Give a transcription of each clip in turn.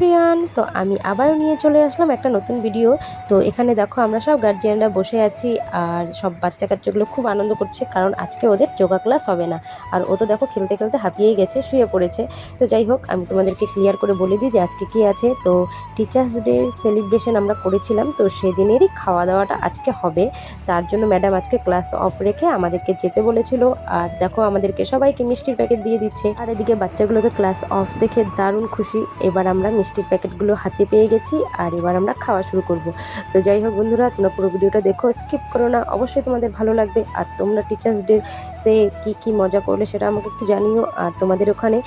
Everyone তো আমি আবারও নিয়ে চলে আসলাম একটা নতুন ভিডিও তো এখানে দেখো আমরা সব গার্জিয়ানরা বসে আছি আর সব বাচ্চা কাচ্চাগুলো খুব আনন্দ করছে কারণ আজকে ওদের যোগা ক্লাস হবে না। আর ও তো দেখো খেলতে খেলতে হাঁপিয়েই গেছে, শুয়ে পড়েছে। তো যাই হোক, আমি তোমাদেরকে ক্লিয়ার করে বলে দিই যে আজকে কী আছে। তো টিচার্স ডে সেলিব্রেশন আমরা করেছিলাম, তো সেদিনেরই খাওয়া দাওয়াটা আজকে হবে। তার জন্য ম্যাডাম আজকে ক্লাস অফ রেখে আমাদেরকে যেতে বলেছিল। আর দেখো আমাদেরকে সবাইকে মিষ্টির প্যাকেট দিয়ে দিচ্ছে। আর এদিকে বাচ্চাগুলো তো ক্লাস অফ দেখে দারুণ খুশি। এবার আমরা মিষ্টির প্যাকেটগুলো হাতে পেয়ে গেছি আর এবার আমরা খাওয়া শুরু করব। তো যাই হোক বন্ধুরা, তোমরা পুরো ভিডিওটা দেখো স্কিপ করো না। অবশ্যই তোমাদের ভালো লাগবে। আর তোমরা টিচার্স ডেতে কী কী মজা করলে সেটা আমাকে একটু জানিও। আর তোমাদের ওখানে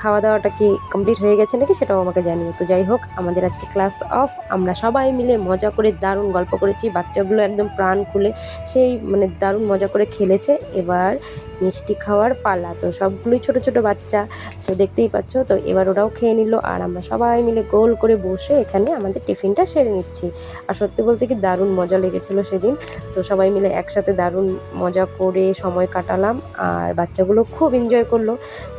খাওয়া দাওয়াটা কি কমপ্লিট হয়ে গেছে নাকি সেটাও আমাকে জানিও। তো যাই হোক, আমাদের আজকে ক্লাস অফ আমরা সবাই মিলে মজা করে দারুণ গল্প করেছি। বাচ্চাগুলো একদম প্রাণ খুলে সেই মানে দারুণ মজা করে খেলেছে। এবার মিষ্টি খাওয়ার পালা। তো সবগুলোই ছোট ছোট বাচ্চা, তো দেখতেই পাচ্ছ। তো এবার ওরাও খেয়ে নিল। আর আমরা সবাই মিলে গোল করে বসে এখানে আমাদের টিফিনটা সেরে নিচ্ছি। আর সত্যি বলতে কি দারুণ মজা লেগেছিল সেদিন। তো সবাই মিলে একসাথে দারুণ মজা করে সময় কাটালাম আর বাচ্চাগুলো খুব এনজয় করল।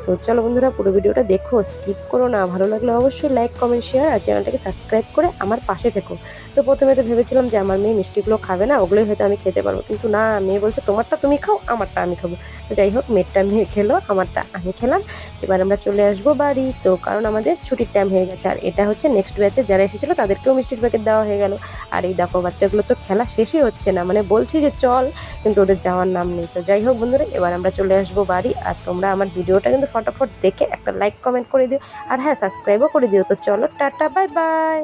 তো চলো বন্ধুরা, পুরো ভিডিওটা দেখো স্কিপ করো না। ভালো লাগলে অবশ্যই লাইক কমেন্ট শেয়ার আর চ্যানেলটাকে সাবস্ক্রাইব করে আমার পাশে থেকো। তো প্রথমে তো ভেবেছিলাম যে আমার মেয়ে মিষ্টিগুলো খাবে না, ওগুলোই হয়তো আমি খেতে পারব। কিন্তু না, মেয়ে বলছে, তোমারটা তুমি খাও, আমারটা আমি খাব। তো যাই হোক, মেয়েরটা মেয়ে খেলো, আমারটা আমি খেলাম। এবার আমরা চলে আসব বাড়ি। তো কারণ আমাদের ছুটির টাইম হয়ে গেছে। আর এটা হচ্ছে নেক্সট ব্যাচে যারা এসেছিল তাদেরকেও মিষ্টির প্যাকেট দেওয়া হয়ে গেল। আর এই দেখো, বাচ্চাগুলো তো খেলা শেষই হচ্ছে না। মানে বলছি যে চল, কিন্তু ওদের যাওয়ার নাম নেই। তো যাই হোক বন্ধুরা, এবার আমরা চলে আসব বাড়ি। আর তোমরা আমার ভিডিওটা কিন্তু ফটাফট দেখে একটা লাইক কমেন্ট করে দিও। আর হ্যাঁ সাবস্ক্রাইবও করে দিও। তো চলো, টাটা বাই বাই